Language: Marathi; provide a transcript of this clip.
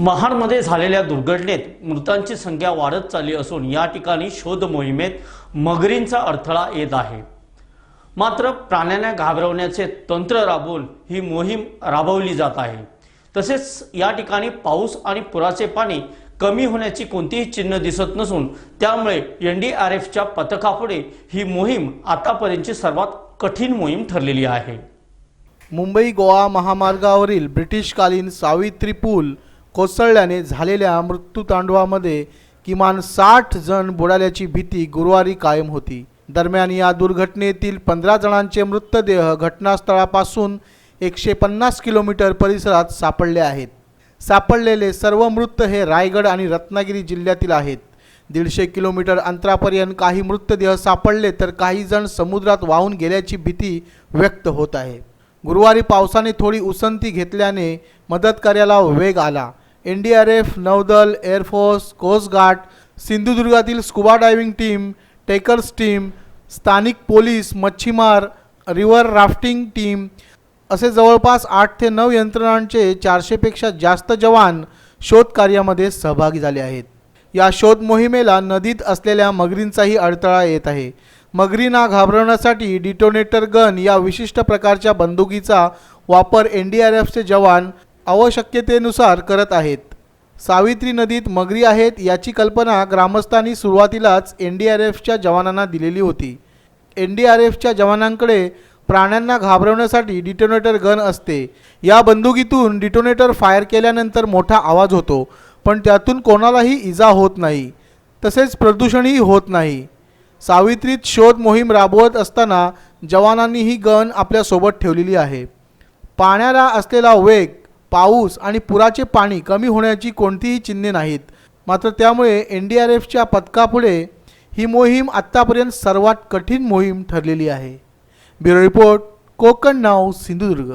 महाडमध्ये झालेल्या दुर्घटनेत मृतांची संख्या वाढत चालली असून या ठिकाणी शोध मोहिमेत मगरींचा अडथळा येत आहे. मात्र प्राण्यांना घाबरवण्याचे तंत्र राबवून ही मोहीम राबवली जात आहे. तसेच या ठिकाणी पाऊस आणि पुराचे पाणी कमी होण्याची कोणतीही चिन्ह दिसत नसून त्यामुळे एन डी आर एफच्या पथकापुढे ही मोहीम आतापर्यंतची सर्वात कठीण मोहीम ठरलेली आहे. मुंबई गोवा महामार्गावरील ब्रिटिशकालीन सावित्री पूल कोसळल्याने झालेल्या मृत्यूतांडवामध्ये किमान साठ जण बुडाल्याची भीती गुरुवारी कायम होती. दरम्यान या दुर्घटनेतील पंधरा जणांचे मृतदेह घटनास्थळापासून एकशे पन्नास किलोमीटर परिसरात सापडले आहेत. सापडलेले सर्व मृत हे रायगड आणि रत्नागिरी जिल्ह्यातील आहेत. दीडशे किलोमीटर अंतरापर्यंत काही मृतदेह सापडले तर काही जण समुद्रात वाहून गेल्याची भीती व्यक्त होत आहे. गुरुवारी पावसाने थोडी उसंती घेतल्याने मदत कार्याला वेग आला. एन डी आर एफ नौदल air force coast guard सिंधुदुर्गातील scuba diving team trekkers team स्थानिक पोलीस मच्छीमार रिव्हर राफ्टिंग टीम असे जवळपास आठ ते नऊ यंत्रणांचे चारशेपेक्षा जास्त जवान शोधकार्यामध्ये सहभागी झाले आहेत. या शोध मोहिमेला नदीत असलेल्या मगरींचाही अडथळा येत आहे. मगरींना घाबरवण्यासाठी डिटोनेटर गन या विशिष्ट प्रकारच्या बंदुकीचा वापर एन डी आर एफचे जवान आवश्यकतेनुसार करत आहेत. सावित्री नदीत मगरी आहेत याची कल्पना ग्रामस्थांनी सुरुवातीलाच एन डी आर एफच्या जवानांना दिलेली होती. एन डी आर एफच्या जवानांकडे प्राण्यांना घाबरवण्यासाठी डिटोनेटर गन असते. या बंदुकीतून डिटोनेटर फायर केल्यानंतर मोठा आवाज होतो पण त्यातून कोणालाही इजा होत नाही तसेच प्रदूषणही होत नाही. सावित्रीत शोध मोहीम राबवत असताना जवानांनी ही गन आपल्यासोबत ठेवलेली आहे. पाण्याला असलेला वेग पाऊस आणि पुराचे पाणी कमी होण्याची कोणतीही चिन्हे नाहीत. मात्र त्यामुळे एन डी आर एफच्या पथकापुढे ही मोहीम आत्तापर्यंत सर्वात कठीण मोहीम ठरलेली आहे. ब्युरो रिपोर्ट कोकण नाव सिंधुदुर्ग.